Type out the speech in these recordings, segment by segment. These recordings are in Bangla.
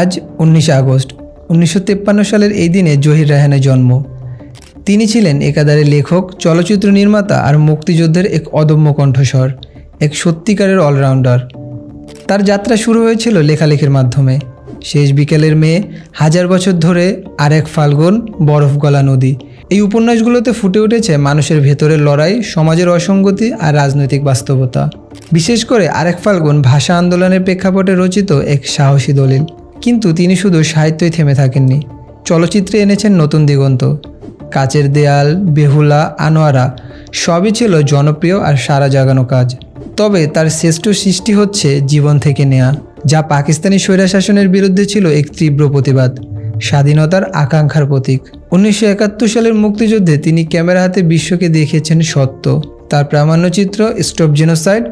আজ উনিশে আগস্ট, উনিশশো সালের এই দিনে জহির রায়হানের জন্ম। তিনি ছিলেন একাধারে লেখক, চলচ্চিত্র নির্মাতা আর মুক্তিযুদ্ধের এক অদম্য কণ্ঠস্বর, এক সত্যিকারের অলরাউন্ডার। তার যাত্রা শুরু হয়েছিল লেখালেখির মাধ্যমে। শেষ বিকেলের মেয়ে হাজার বছর ধরে আরেক ফাল্গুন, বরফ গলা নদী। এই উপন্যাসগুলোতে ফুটে উঠেছে মানুষের ভেতরের লড়াই, সমাজের অসঙ্গতি আর রাজনৈতিক বাস্তবতা। বিশেষ করে আরেক ফাল্গুন ভাষা আন্দোলনের প্রেক্ষাপটে রচিত এক সাহসী দলিল। কিন্তু তিনি শুধু সাহিত্যই থেমে থাকেননি। চলচ্চিত্রে এনেছেন নতুন দিগন্ত। কাচের দেয়াল, বেহুলা, আনোয়ারা, সবই ছিল জনপ্রিয় আর সারা জাগানো কাজ। তবে তার শ্রেষ্ঠ সৃষ্টি হচ্ছে জীবন থেকে নেয়া, যা পাকিস্তানি স্বৈরাশাসনের বিরুদ্ধে ছিল এক তীব্র প্রতিবাদ, স্বাধীনতার আকাঙ্ক্ষার প্রতীক। উনিশশো একাত্তর সালের মুক্তিযুদ্ধে তিনি ক্যামেরা হাতে বিশ্বকে দেখিয়েছেন সত্য। তার প্রামাণ্যচিত্র স্টপ জেনোসাইড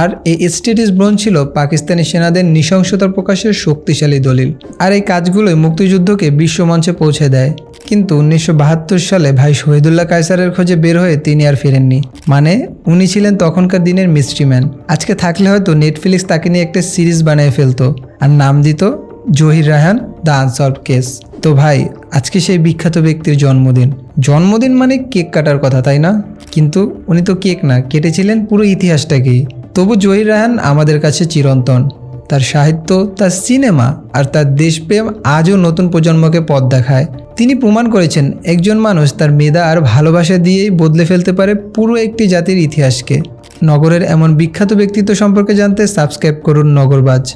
আর এই এস্টেটিস ব্রোন ছিল পাকিস্তানি সেনাদের নৃশংসতা প্রকাশের শক্তিশালী দলিল। আর এই কাজগুলোই মুক্তিযুদ্ধকে বিশ্বমঞ্চে পৌঁছে দেয়। কিন্তু উনিশশো বাহাত্তর সালে ভাই শহীদুল্লাহ কায়সারের খোঁজে বের হয়ে তিনি আর ফেরেননি। মানে উনি ছিলেন তখনকার দিনের মিস্ট্রি ম্যান। আজকে থাকলে হয়তো নেটফ্লিক্স তাকে নিয়ে একটা সিরিজ বানিয়ে ফেলতো। আর নাম দিত Zahir Raihan, the unsolved case. তো ভাই, আজকে সেই বিখ্যাত ব্যক্তির জন্মদিন। জন্মদিন মানে কেক কাটার কথা, তাই না? কিন্তু উনি তো কেক না, কেটেছিলেন পুরো ইতিহাসটাকেই। তবু জহির রায়হান আমাদের কাছে চিরন্তন। তার সাহিত্য, তার সিনেমা আর তার দেশপ্রেম আজও নতুন প্রজন্মকে পথ দেখায়। তিনি প্রমাণ করেছেন, একজন মানুষ তার মেধা আর ভালোবাসা দিয়েই বদলে ফেলতে পারে পুরো একটি জাতির ইতিহাসকে। নগরের এমন বিখ্যাত ব্যক্তিত্ব সম্পর্কে জানতে সাবস্ক্রাইব করুন নগরবাজ।